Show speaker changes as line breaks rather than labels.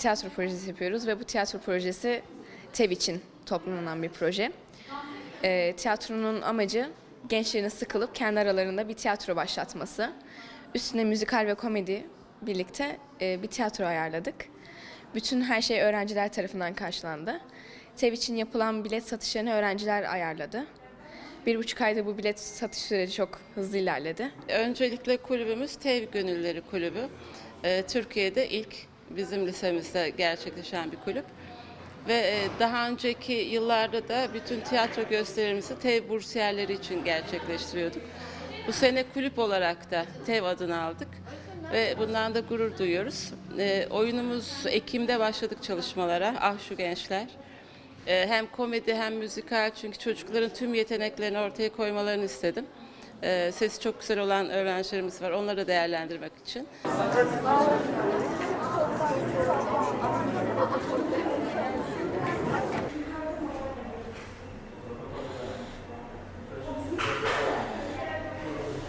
tiyatro projesi yapıyoruz ve bu tiyatro projesi TEV için toplanan bir proje. Ee, tiyatronun amacı gençlerin sıkılıp kendi aralarında bir tiyatro başlatması. Üstüne müzikal ve komedi birlikte e, bir tiyatro ayarladık. Bütün her şey öğrenciler tarafından karşılandı. TEV için yapılan bilet satışlarını öğrenciler ayarladı. Bir buçuk ayda bu bilet satış süreci çok hızlı ilerledi.
Öncelikle kulübümüz TEV Gönülleri Kulübü. Ee, Türkiye'de ilk bizim lisemizde gerçekleşen bir kulüp. Ve e, daha önceki yıllarda da bütün tiyatro gösterimizi TEV bursiyerleri için gerçekleştiriyorduk. Bu sene kulüp olarak da TEV adını aldık ve bundan da gurur duyuyoruz. Ee, oyunumuz Ekim'de başladık çalışmalara. Ah şu gençler. Ee, hem komedi hem müzikal çünkü çocukların tüm yeteneklerini ortaya koymalarını istedim. Ee, sesi çok güzel olan öğrencilerimiz var. Onları değerlendirmek için.